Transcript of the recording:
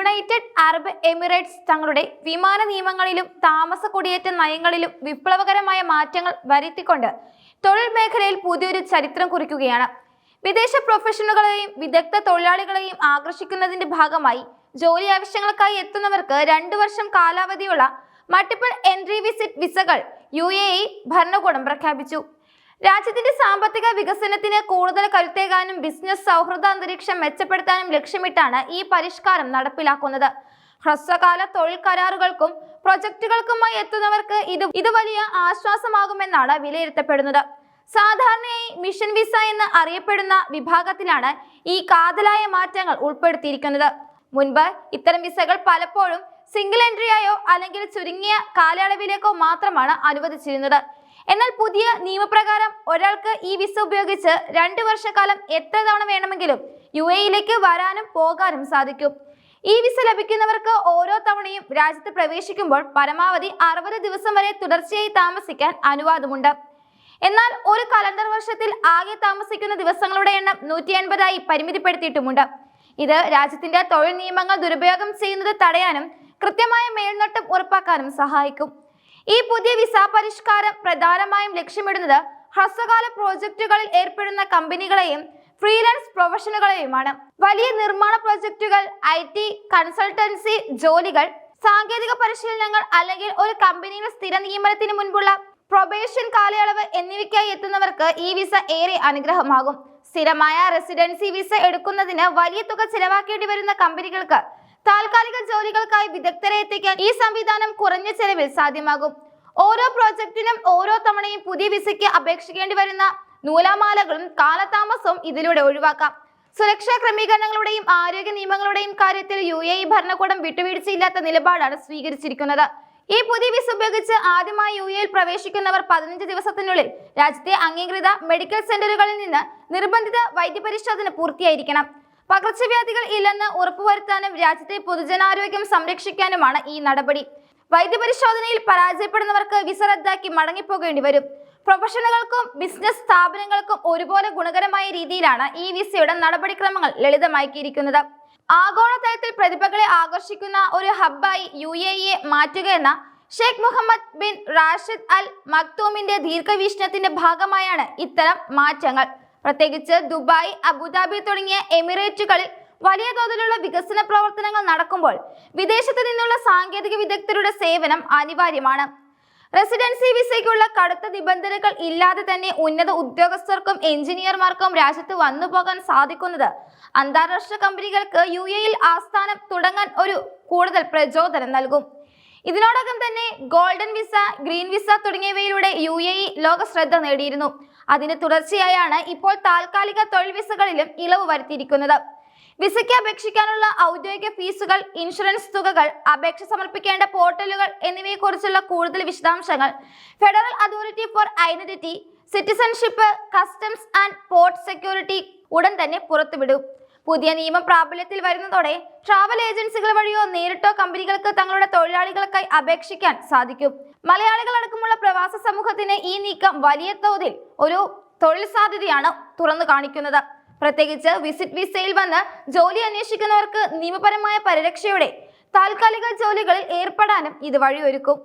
United Arab Emirates തങ്ങളുടെ വിമാന നിയമങ്ങളിലും താമസ കുടിയേറ്റ നയങ്ങളിലും വിപ്ലവകരമായ മാറ്റങ്ങൾ വരുത്തിക്കൊണ്ട് തൊഴിൽ മേഖലയിൽ പുതിയൊരു ചരിത്രം കുറിക്കുകയാണ്. വിദേശ പ്രൊഫഷണലുകളെയും വിദഗ്ധ തൊഴിലാളികളെയും ആകർഷിക്കുന്നതിന്റെ ഭാഗമായി ജോലി ആവശ്യങ്ങൾക്കായി എത്തുന്നവർക്ക് രണ്ടു വർഷം കാലാവധിയുള്ള മൾട്ടിപ്പിൾ എൻട്രി വിസിറ്റ് വിസകൾ യു ഭരണകൂടം പ്രഖ്യാപിച്ചു. രാജ്യത്തിന്റെ സാമ്പത്തിക വികസനത്തിന് കൂടുതൽ കരുത്തേകാനും ബിസിനസ് സൗഹൃദ അന്തരീക്ഷം മെച്ചപ്പെടുത്താനും ലക്ഷ്യമിട്ടാണ് ഈ പരിഷ്കാരം നടപ്പിലാക്കുന്നത്. ഹ്രസ്വകാല തൊഴിൽ കരാറുകൾക്കും പ്രൊജക്ടുകൾക്കുമായി എത്തുന്നവർക്ക് ഇത് ഇത് വലിയ ആശ്വാസമാകുമെന്നാണ് വിലയിരുത്തപ്പെടുന്നത്. സാധാരണയായി മിഷൻ വിസ എന്ന് അറിയപ്പെടുന്ന വിഭാഗത്തിലാണ് ഈ കാതലായ മാറ്റങ്ങൾ ഉൾപ്പെടുത്തിയിരിക്കുന്നത്. മുൻപ് ഇത്തരം വിസകൾ പലപ്പോഴും സിംഗിൾ എൻട്രിയായോ അല്ലെങ്കിൽ ചുരുങ്ങിയ കാലയളവിലേക്കോ മാത്രമാണ് അനുവദിച്ചിരുന്നത്. എന്നാൽ പുതിയ നിയമപ്രകാരം ഒരാൾക്ക് ഈ വിസ ഉപയോഗിച്ച് രണ്ട് വർഷക്കാലം എത്ര തവണ വേണമെങ്കിലും യു എയിലേക്ക് വരാനും പോകാനും സാധിക്കും. ഈ വിസ ലഭിക്കുന്നവർക്ക് ഓരോ തവണയും രാജ്യത്ത് പ്രവേശിക്കുമ്പോൾ പരമാവധി അറുപത് ദിവസം വരെ തുടർച്ചയായി താമസിക്കാൻ അനുവാദമുണ്ട്. എന്നാൽ ഒരു കലണ്ടർ വർഷത്തിൽ ആകെ താമസിക്കുന്ന ദിവസങ്ങളുടെ എണ്ണം നൂറ്റി എൺപതായി പരിമിതിപ്പെടുത്തിയിട്ടുമുണ്ട്. ഇത് രാജ്യത്തിന്റെ തൊഴിൽ നിയമങ്ങൾ ദുരുപയോഗം ചെയ്യുന്നത് തടയാനും കൃത്യമായ മേൽനോട്ടം ഉറപ്പാക്കാനും സഹായിക്കും. ഈ പുതിയ വിസ പരിഷ്കാരം പ്രധാനമായും ലക്ഷ്യമിടുന്നത് ഹ്രസ്വകാല പ്രോജക്റ്റുകളിൽ ഏർപ്പെടുന്ന കമ്പനികളെയും ഫ്രീലാൻസ് പ്രൊഫഷനുകളെയുമാണ്. വലിയ നിർമ്മാണ പ്രോജക്റ്റുകൾ ഐ ടി കൺസൾട്ടൻസി ജോലികൾ സാങ്കേതിക പരിശീലനങ്ങൾ അല്ലെങ്കിൽ ഒരു കമ്പനിയുടെ സ്ഥിര നിയമനത്തിന് മുൻപുള്ള പ്രൊബേഷൻ കാലയളവ് എന്നിവയ്ക്കായി എത്തുന്നവർക്ക് ഈ വിസ ഏറെ അനുഗ്രഹമാകും. സ്ഥിരമായ റെസിഡൻസി വിസ എടുക്കുന്നതിന് വലിയ തുക ചിലവാക്കേണ്ടി വരുന്ന കമ്പനികൾക്ക് താൽക്കാലിക ജോലികൾക്കായി വിദഗ്ധരെ എത്തിക്കാൻ ഈ സംവിധാനം കുറഞ്ഞ ചെലവിൽ സാധ്യമാകും. ഓരോ പ്രോജക്റ്റിനും ഓരോ തവണയും പുതിയ വിസയ്ക്ക് അപേക്ഷിക്കേണ്ടി വരുന്ന നൂലാമാലകളും കാലതാമസവും ഇതിലൂടെ ഒഴിവാക്കാം. സുരക്ഷാ ക്രമീകരണങ്ങളുടെയും ആരോഗ്യ നിയമങ്ങളുടെയും കാര്യത്തിൽ യു എ ഇ ഭരണകൂടം വിട്ടുവീഴ്ചയില്ലാത്ത നിലപാടാണ് സ്വീകരിച്ചിരിക്കുന്നത്. ഈ പുതിയ വിസ ഉപയോഗിച്ച് ആദ്യമായി യു എയിൽ പ്രവേശിക്കുന്നവർ പതിനഞ്ച് ദിവസത്തിനുള്ളിൽ രാജ്യത്തെ അംഗീകൃത മെഡിക്കൽ സെന്ററുകളിൽ നിന്ന് നിർബന്ധിത വൈദ്യപരിശോധന പൂർത്തിയായിരിക്കണം. പകർച്ചവ്യാധികൾ ഇല്ലെന്ന് ഉറപ്പുവരുത്താനും രാജ്യത്തെ പൊതുജനാരോഗ്യം സംരക്ഷിക്കാനുമാണ് ഈ നടപടി. വൈദ്യപരിശോധനയിൽ പരാജയപ്പെടുന്നവർക്ക് വിസ റദ്ദാക്കി മടങ്ങിപ്പോകേണ്ടി വരും. പ്രൊഫഷണലുകൾക്കും ബിസിനസ് സ്ഥാപനങ്ങൾക്കും ഒരുപോലെ ഗുണകരമായ രീതിയിലാണ് ഈ വിസയുടെ നടപടിക്രമങ്ങൾ ലളിതമാക്കിയിരിക്കുന്നത്. ആഗോളതലത്തിൽ പ്രതിഭകളെ ആകർഷിക്കുന്ന ഒരു ഹബ്ബായി യു എ ഇയെ മാറ്റുകയെന്ന Sheikh Mohammed bin Rashid Al മക്തൂമിന്റെ ദീർഘവീക്ഷണത്തിന്റെ ഭാഗമായാണ് ഇത്തരം മാറ്റങ്ങൾ. പ്രത്യേകിച്ച് ദുബായ് അബുദാബി തുടങ്ങിയ എമിറേറ്റുകളിൽ വലിയ തോതിലുള്ള വികസന പ്രവർത്തനങ്ങൾ നടക്കുമ്പോൾ വിദേശത്ത് നിന്നുള്ള സാങ്കേതിക വിദഗ്ധരുടെ സേവനം അനിവാര്യമാണ്. റെസിഡൻസി വിസയ്ക്കുള്ള കടുത്ത നിബന്ധനകൾ ഇല്ലാതെ തന്നെ ഉന്നത ഉദ്യോഗസ്ഥർക്കും എഞ്ചിനീയർമാർക്കും രാജ്യത്ത് വന്നു പോകാൻ സാധിക്കുന്നത് അന്താരാഷ്ട്ര കമ്പനികൾക്ക് യു എയിൽ ആസ്ഥാനം തുടങ്ങാൻ ഒരു കൂടുതൽ പ്രചോദനം നൽകും. ഇതിനോടകം തന്നെ ഗോൾഡൻ വിസ ഗ്രീൻ വിസ തുടങ്ങിയവയിലൂടെ യു എ ഇ ലോക ശ്രദ്ധ നേടിയിരുന്നു. അതിന് തുടർച്ചയായാണ് ഇപ്പോൾ താൽക്കാലിക തൊഴിൽ വിസകളിലും ഇളവ് വരുത്തിയിരിക്കുന്നത്. വിസയ്ക്ക് അപേക്ഷിക്കാനുള്ള ഔദ്യോഗിക ഫീസുകൾ ഇൻഷുറൻസ് തുകകൾ അപേക്ഷ സമർപ്പിക്കേണ്ട പോർട്ടലുകൾ എന്നിവയെക്കുറിച്ചുള്ള കൂടുതൽ വിശദാംശങ്ങൾ federal authority for identity citizenship customs and port security ഉടൻ തന്നെ പുറത്തുവിടും. പുതിയ നിയമം പ്രാബല്യത്തിൽ വരുന്നതോടെ ട്രാവൽ ഏജൻസികൾ വഴിയോ നേരിട്ടോ കമ്പനികൾക്ക് തങ്ങളുടെ തൊഴിലാളികൾക്കായി അപേക്ഷിക്കാൻ സാധിക്കും. മലയാളികൾ അടക്കമുള്ള പ്രവാസ സമൂഹത്തിന് ഈ നീക്കം വലിയ തോതിൽ ഒരു തൊഴിൽ സാധ്യതയാണ് തുറന്നു കാണിക്കുന്നത്. പ്രത്യേകിച്ച് വിസിറ്റ് വിസയിൽ വന്ന് ജോലി അന്വേഷിക്കുന്നവർക്ക് നിയമപരമായ പരിരക്ഷയോടെ താൽക്കാലിക ജോലികളിൽ ഏർപ്പെടാനും ഇത് വഴിയൊരുക്കും.